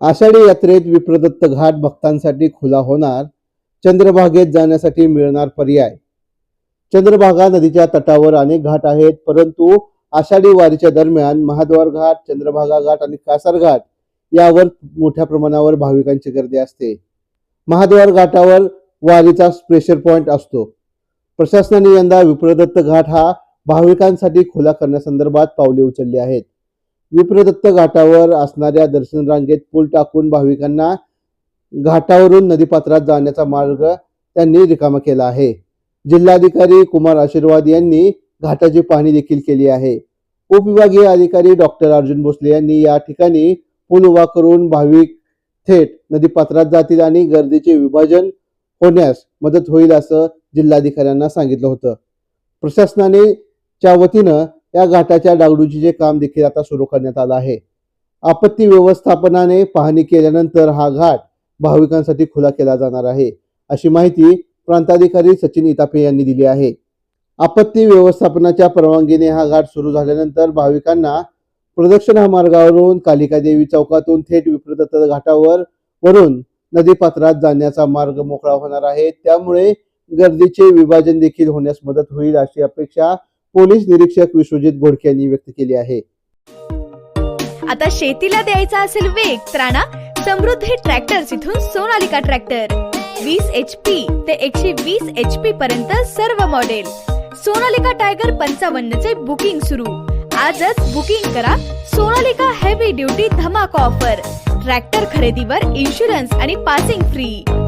आषाढी यात्रेत विप्रदत्त घाट भक्तांसाठी खुला होणार चंद्रभागेत जाण्यासाठी मिळणार पर्याय. चंद्रभागा नदीच्या तटावर अनेक घाट आहेत परंतु आषाढी वारीच्या दरम्यान महाद्वार घाट चंद्रभागा घाट आणि कासार घाट यावर मोठ्या प्रमाणावर भाविकांची गर्दी असते. महाद्वार घाटावर वारीचा प्रेशर पॉइंट असतो. प्रशासनाने यंदा विप्रदत्त घाट हा भाविकांसाठी खुला करण्यासंदर्भात पावले उचलली आहेत. विप्रदत्त घाटावर असणाऱ्या दर्शन रांगेत पूल टाकून भाविकांना घाटावरून नदीपात्रात जाण्याचा मार्ग त्यांनी रिकामा केला आहे. जिल्हाधिकारी कुमार आशीर्वाद यांनी घाटाची पाहणी देखील केली आहे. उपविभागीय अधिकारी डॉक्टर अर्जुन भोसले यांनी या ठिकाणी पूल उभा करून भाविक थेट नदीपात्रात जातील आणि गर्दीचे विभाजन होण्यास मदत होईल असं जिल्हाधिकाऱ्यांना सांगितलं होतं. प्रशासनाने च्या वतीनं या घाटाच्या डागडुजीचे काम देखील आता सुरू करण्यात आलं आहे. आपत्ती व्यवस्थापनाने पाहणी केल्यानंतर हा घाट भाविकांसाठी खुला केला जाणार आहे अशी माहिती प्रांताधिकारी सचिन इतापे यांनी दिली आहे. आपत्ती व्यवस्थापनाच्या परवानगीने हा घाट सुरू झाल्यानंतर भाविकांना प्रदक्षिणा मार्गावरून कालिका देवी चौकातून थेट विप्रदत्त घाटावर वरून नदीपात्रात जाण्याचा मार्ग मोकळा होणार आहे. त्यामुळे गर्दीचे विभाजन देखील होण्यास मदत होईल अशी अपेक्षा पोलीस निरीक्षक विश्वजित घोडके यांनी व्यक्त केली आहे. आता शेतीला द्यायचा असेल वेग तर समृद्धी ट्रॅक्टर्स इथून सोनालिका ट्रॅक्टर. वीस एच पी ते एकशे वीस एच पी पर्यंत सर्व मॉडेल सोनालिका टायगर पंचावन्न चे बुकिंग सुरू. आजच बुकिंग करा सोनालिका हेवी ड्युटी धमाका ऑफर ट्रॅक्टर खरेदीवर इन्शुरन्स आणि पासिंग फ्री